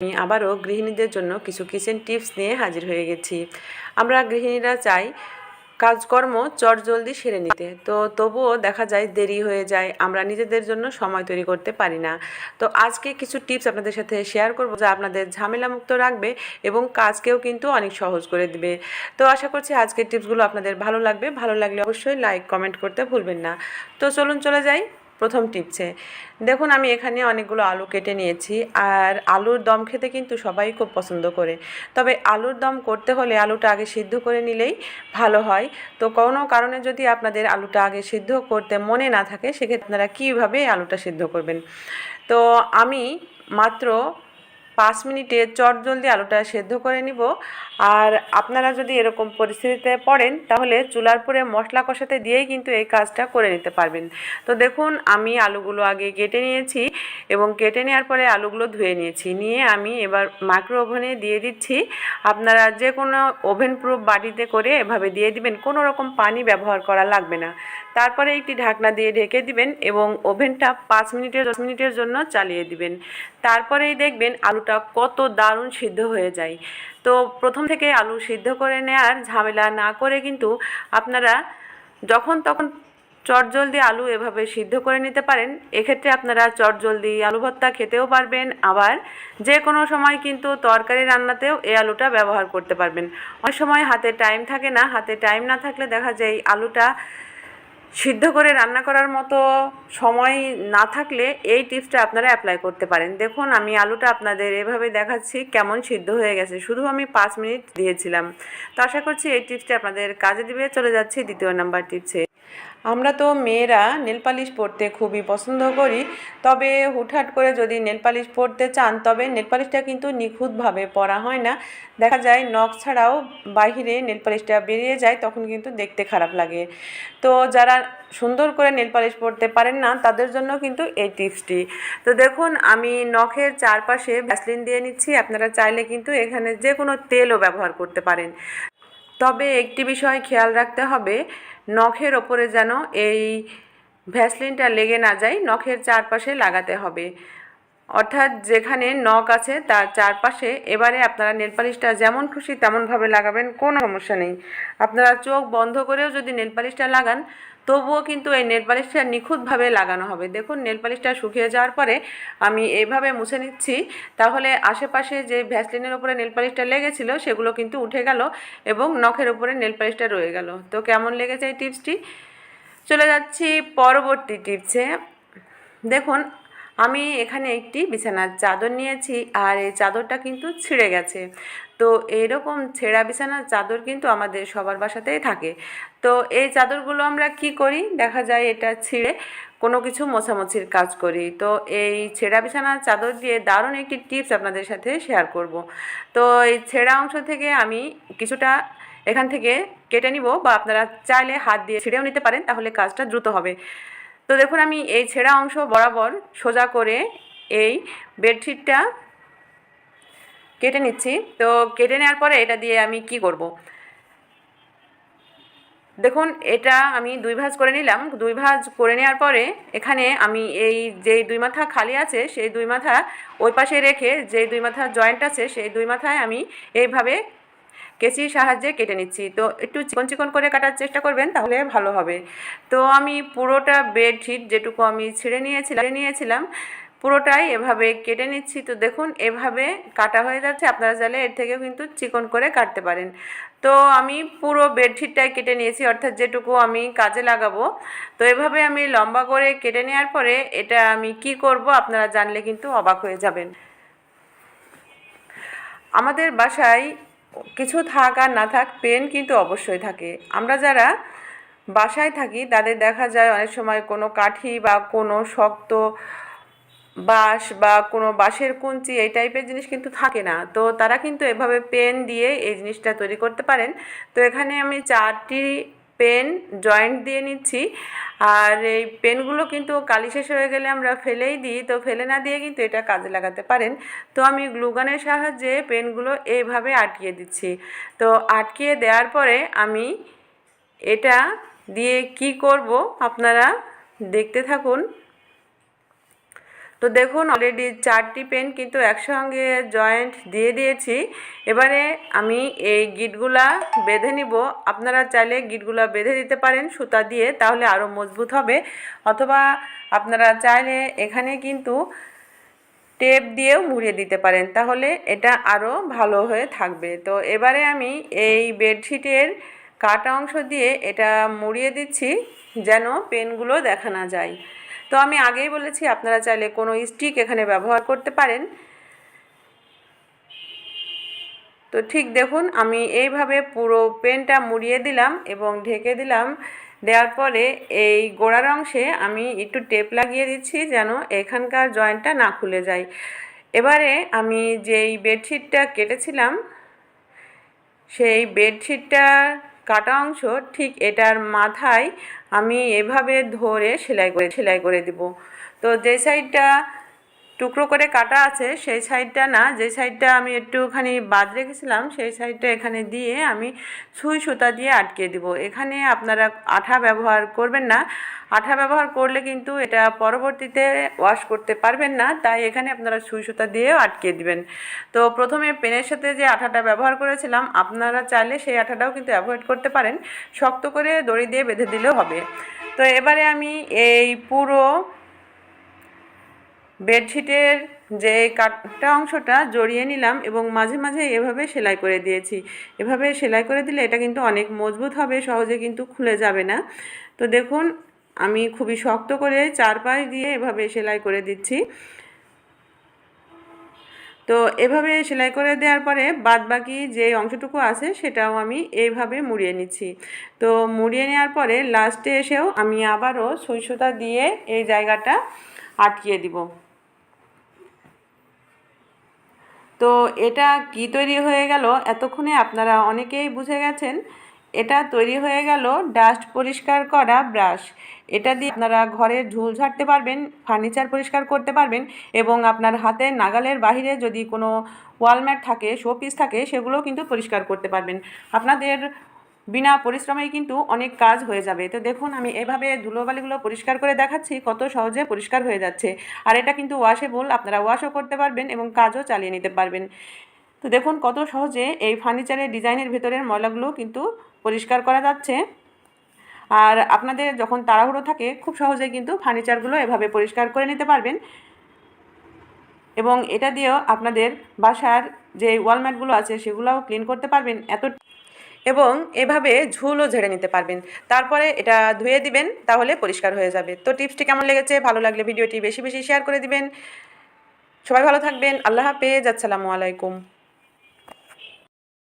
আমি আবারও গৃহিণীদের জন্য কিছু কিচেন টিপস নিয়ে হাজির হয়ে গেছি। আমরা গৃহিণীরা চাই কাজকর্ম চটজলদি সেরে নিতে। তো তবুও দেখা যায় দেরি হয়ে যায়, আমরা নিজেদের জন্য সময় তৈরি করতে পারি না। তো আজকে কিছু টিপস আপনাদের সাথে শেয়ার করব যা আপনাদের ঝামেলা মুক্ত রাখবে এবং কাজকেও কিন্তু অনেক সহজ করে দিবে। তো আশা করছি আজকের টিপসগুলো আপনাদের ভালো লাগবে। ভালো লাগলে অবশ্যই লাইক, কমেন্ট করতে ভুলবেন না। তো চলুন চলে যাই। প্রথম টিপছে। দেখুন, আমি এখানে অনেকগুলো আলু কেটে নিয়েছি আর আলুর দম খেতে কিন্তু সবাই খুব পছন্দ করে। তবে আলুর দম করতে হলে আলুটা আগে সিদ্ধ করে নিলেই ভালো হয়। তো কোনো কারণে যদি আপনাদের আলুটা আগে সিদ্ধ করতে মনে না থাকে, সেক্ষেত্রে আপনারা কীভাবে আলুটা সিদ্ধ করবেন? তো আমি মাত্র পাঁচ মিনিটে চট জলদি আলুটা সেদ্ধ করে নিব। আর আপনারা যদি এরকম পরিস্থিতিতে পড়েন, তাহলে চুলার পরে মশলা কষাতে দিয়েই কিন্তু এই কাজটা করে নিতে পারবেন। তো দেখুন, আমি আলুগুলো আগে কেটে নিয়েছি এবং কেটে নেওয়ার পরে আলুগুলো ধুয়ে নিয়েছি। নিয়ে আমি এবার মাইক্রো ওভেনে দিয়ে দিচ্ছি। আপনারা যে কোনো ওভেন প্রুফ বাটিতে করে এভাবে দিয়ে দিবেন। কোনো রকম পানি ব্যবহার করা লাগবে না। তারপরে একটি ঢাকনা দিয়ে ঢেকে দিবেন এবং ওভেনটা পাঁচ মিনিটের দশ মিনিটের জন্য চালিয়ে দিবেন। তারপরেই দেখবেন আলুটা কত দারুণ সিদ্ধ হয়ে যায়। তো প্রথম থেকে আলু সিদ্ধ করে নেওয়ার ঝামেলা না করে কিন্তু আপনারা যখন তখন চটজলদি আলু এভাবে সিদ্ধ করে নিতে পারেন। এক্ষেত্রে আপনারা চটজলদি আলু ভর্তা খেতেও পারবেন। আবার যে কোনো সময় কিন্তু তরকারি রান্নাতেও এই আলুটা ব্যবহার করতে পারবেন। অনেক সময় হাতে টাইম থাকে না। হাতে টাইম না থাকলে দেখা যায় আলুটা সিদ্ধ করে রান্না করার মতো সময় না থাকলে এই টিপসটা আপনারা অ্যাপ্লাই করতে পারেন। দেখুন, আমি আলুটা আপনাদের এভাবে দেখাচ্ছি কেমন সিদ্ধ হয়ে গেছে। শুধু আমি পাঁচ মিনিট দিয়েছিলাম। তো আশা করছি এই টিপসটা আপনাদের কাজে দিবে। চলে যাচ্ছি দ্বিতীয় নাম্বার টিপসে। আমরা তো মেয়েরা নেল পালিশ পরতে খুবই পছন্দ করি। তবে হুটহাট করে যদি নেল পালিশ পরতে চান, তবে নেল পালিশটা কিন্তু নিখুঁতভাবে পরা হয় না। দেখা যায় নখ ছাড়াও বাহিরে নেল পালিশটা বেরিয়ে যায়, তখন কিন্তু দেখতে খারাপ লাগে। তো যারা সুন্দর করে নেল পালিশ পরতে পারেন না, তাদের জন্য কিন্তু এই টিপসটি। তো দেখুন, আমি নখের চারপাশে ভ্যাসলিন দিয়ে নিচ্ছি। আপনারা চাইলে কিন্তু এখানে যে কোনো তেলও ব্যবহার করতে পারেন। তবে একটি বিষয় খেয়াল রাখতে হবে নখের ওপরে যেন এই ভ্যাসলিনটা লেগে না যায়, নখের চারপাশে লাগাতে হবে। অর্থাৎ যেখানে নখ আছে, তার চারপাশে। এবারে আপনারা নেল পালিশটা যেমন খুশি তেমনভাবে লাগাবেন, কোনো সমস্যা নেই। আপনারা চোখ বন্ধ করেও যদি নেল পালিশটা লাগান তবুও কিন্তু এই নেল পালিশটা নিখুঁতভাবে লাগানো হবে। দেখুন, নেল পালিশটা শুকিয়ে যাওয়ার পরে আমি এভাবে মুছে নিচ্ছি। তাহলে আশেপাশে যে ভ্যাসলিনের উপরে নেল পালিশটা লেগেছিলো, সেগুলো কিন্তু উঠে গেল এবং নখের উপরে নেল পালিশটা রয়ে গেল। তো কেমন লেগেছে এই টিপসটি? চলে যাচ্ছি পরবর্তী টিপসে। দেখুন আমি এখানে একটি বিছানার চাদর নিয়েছি আর এই চাদরটা কিন্তু ছিঁড়ে গেছে। তো এইরকম ছেঁড়া বিছানার চাদর কিন্তু আমাদের সবার বাসাতেই থাকে। তো এই চাদরগুলো আমরা কি করি? দেখা যায় এটা ছিঁড়ে কোনো কিছু মোছামুছির কাজ করি। তো এই ছেঁড়া বিছানার চাদর দিয়ে দারুণ একটি টিপস আপনাদের সাথে শেয়ার করব। তো এই ছেঁড়া অংশ থেকে আমি কিছুটা এখান থেকে কেটে নিব বা আপনারা চাইলে হাত দিয়ে ছিঁড়েও নিতে পারেন, তাহলে কাজটা দ্রুত হবে। তো দেখুন, আমি এই ছেঁড়া অংশ বরাবর সোজা করে এই বেডশিটটা কেটে নিচ্ছি তো কেটে নেওয়ার পরে এটা দিয়ে আমি কি করব। দেখুন, এটা আমি দুই ভাঁজ করে নিলাম দুই ভাঁজ করে নেওয়ার পরে এখানে আমি এই যেই দুই মাথা খালি আছে, সেই দুই মাথা ওই পাশে রেখে যে দুই মাথা জয়েন্ট আছে, সেই দুই মাথায় আমি এইভাবে কেচির সাহায্যে কেটে নিচ্ছি। তো একটু চিকন চিকন করে কাটার চেষ্টা করবেন, তাহলে ভালো হবে। তো আমি পুরোটা বেডশিট যেটুকু আমি ছেড়ে নিয়েছিলাম নিয়েছিলাম, পুরোটাই এভাবে কেটে নিচ্ছি। তো দেখুন, এভাবে কাটা হয়ে যাচ্ছে। আপনারা চাইলে এর থেকেও কিন্তু চিকন করে কাটতে পারেন। তো আমি পুরো বেডশিটটাই কেটে নিয়েছি, অর্থাৎ যেটুকু আমি কাজে লাগাবো। তো এভাবে আমি লম্বা করে কেটে নেওয়ার পরে এটা আমি কি করব আপনারা জানলে কিন্তু অবাক হয়ে যাবেন। আমাদের বাসায় কিছু থাক আর না থাক পেন কিন্তু অবশ্যই থাকে। আমরা যারা বাসায় থাকি, তাদের দেখা যায় অনেক সময় কোনো কাঠি বা কোনো শক্ত বাঁশ বা কোনো বাঁশের কুঞ্চি, এই টাইপের জিনিস কিন্তু থাকে না। তো তারা কিন্তু এভাবে পেন দিয়ে এই জিনিসটা তৈরি করতে পারেন। তো এখানে আমি চারটি পেন জয়েন্ট দিয়ে নিচ্ছি। আর এই পেনগুলো কিন্তু কালি শেষ হয়ে গেলে আমরা ফেলেই দিই। তো ফেলে না দিয়ে কিন্তু এটা কাজে লাগাতে পারেন। তো আমি গ্লুগানের সাহায্যে পেনগুলো এইভাবে আটকিয়ে দিচ্ছি। তো আটকিয়ে দেওয়ার পরে আমি এটা দিয়ে কি করব আপনারা দেখতে থাকুন। তো দেখুন অলরেডি চারটি পেন কিন্তু একসঙ্গে জয়েন্ট দিয়ে দিয়েছি। এবারে আমি এই গিটগুলা বেঁধে নিব। আপনারা চাইলে গিটগুলা বেঁধে দিতে পারেন সুতা দিয়ে, তাহলে আরও মজবুত হবে। অথবা আপনারা চাইলে এখানে কিন্তু টেপ দিয়েও মুড়িয়ে দিতে পারেন, তাহলে এটা আরও ভালো হয়ে থাকবে। তো এবারে আমি এই বেডশিটের কাটা অংশ দিয়ে এটা মুড়িয়ে দিচ্ছি, যেন পেনগুলো দেখা না যায়। তো আমি আগেই বলেছি, আপনারা চাইলে কোনো স্টিক এখানে ব্যবহার করতে পারেন। তো ঠিক দেখুন, আমি এইভাবে পুরো পেনটা মুড়িয়ে দিলাম এবং ঢেকে দিলাম। দেওয়ার পরে এই গোড়ার অংশে আমি একটু টেপ লাগিয়ে দিচ্ছি যেন এখানকার জয়েন্টটা না খুলে যায়। এবারে আমি যেই বেডশিটটা কেটেছিলাম, সেই বেডশিটটার কাটা অংশ ঠিক এটার মাথায় আমি এভাবে ধরে সেলাই করে সেলাই করে দিব। তো যে সাইডটা টুকরো করে কাটা আছে, সেই সাইডটা না, যে সাইডটা আমি একটুখানি বাদ রেখেছিলাম, সেই সাইডটা এখানে দিয়ে আমি সুই সুতা দিয়ে আটকে দিব। এখানে আপনারা আঠা ব্যবহার করবেন না। আঠা ব্যবহার করলে কিন্তু এটা পরবর্তীতে ওয়াশ করতে পারবেন না, তাই এখানে আপনারা সুই সুতা দিয়েও আটকে দিবেন। তো প্রথমে পেনের সাথে যে আঠাটা ব্যবহার করেছিলাম, আপনারা চাইলে সেই আঠাটাও কিন্তু অ্যাভয়েড করতে পারেন। শক্ত করে দড়ি দিয়ে বেঁধে দিলেও হবে। তো এবারে আমি এই পুরো বেডশিটের যে কাটটা অংশটা জড়িয়ে নিলাম এবং মাঝে মাঝে এভাবে সেলাই করে দিয়েছি। এভাবে সেলাই করে দিলে এটা কিন্তু অনেক মজবুত হবে, সহজে কিন্তু খুলে যাবে না। তো দেখুন, আমি খুবই শক্ত করে চারপাশ দিয়ে এভাবে সেলাই করে দিচ্ছি। তো এভাবে সেলাই করে দেওয়ার পরে বাদ বাকি যে অংশটুকু আছে সেটাও আমি এইভাবে মুড়িয়ে নিচ্ছি। তো মুড়িয়ে নেওয়ার পরে লাস্টে এসেও আমি আবারও সইসুতা দিয়ে এই জায়গাটা আটকিয়ে দিব। তো এটা কি তৈরি হয়ে গেল? এতক্ষণে আপনারা অনেকেই বুঝে গেছেন। এটা তৈরি হয়ে গেল ডাস্ট পরিষ্কার করা ব্রাশ। এটা দিয়ে আপনারা ঘরের ঝুল ঝাড়তে পারবেন, ফার্নিচার পরিষ্কার করতে পারবেন এবং আপনার হাতের নাগালের বাহিরে যদি কোনো ওয়ালম্যাট থাকে, শোপিস থাকে, সেগুলোও কিন্তু পরিষ্কার করতে পারবেন। আপনাদের বিনা পরিশ্রমেই কিন্তু অনেক কাজ হয়ে যাবে। তো দেখুন, আমি এভাবে ধুলোবালিগুলো পরিষ্কার করে দেখাচ্ছি, কত সহজে পরিষ্কার হয়ে যাচ্ছে। আর এটা কিন্তু ওয়াশেবল আপনারা ওয়াশও করতে পারবেন এবং কাজও চালিয়ে নিতে পারবেন। তো দেখুন, কত সহজে এই ফার্নিচারের ডিজাইনের ভেতরের ময়লাগুলো কিন্তু পরিষ্কার করা যাচ্ছে। আর আপনাদের যখন তাড়াহুড়ো থাকে, খুব সহজেই কিন্তু ফার্নিচারগুলো এভাবে পরিষ্কার করে নিতে পারবেন। এবং এটা দিয়েও আপনাদের বাসার যে ওয়ালম্যাটগুলো আছে, সেগুলোও ক্লিন করতে পারবেন। এত এবং এভাবে ঝুলও ঝেড়ে নিতে পারবেন। তারপরে এটা ধুয়ে দিবেন, তাহলে পরিষ্কার হয়ে যাবে। তো টিপসটি কেমন লেগেছে? ভালো লাগলে ভিডিওটি বেশি বেশি শেয়ার করে দিবেন। সবাই ভালো থাকবেন। আল্লাহ হাফেজ। আসসালামু আলাইকুম।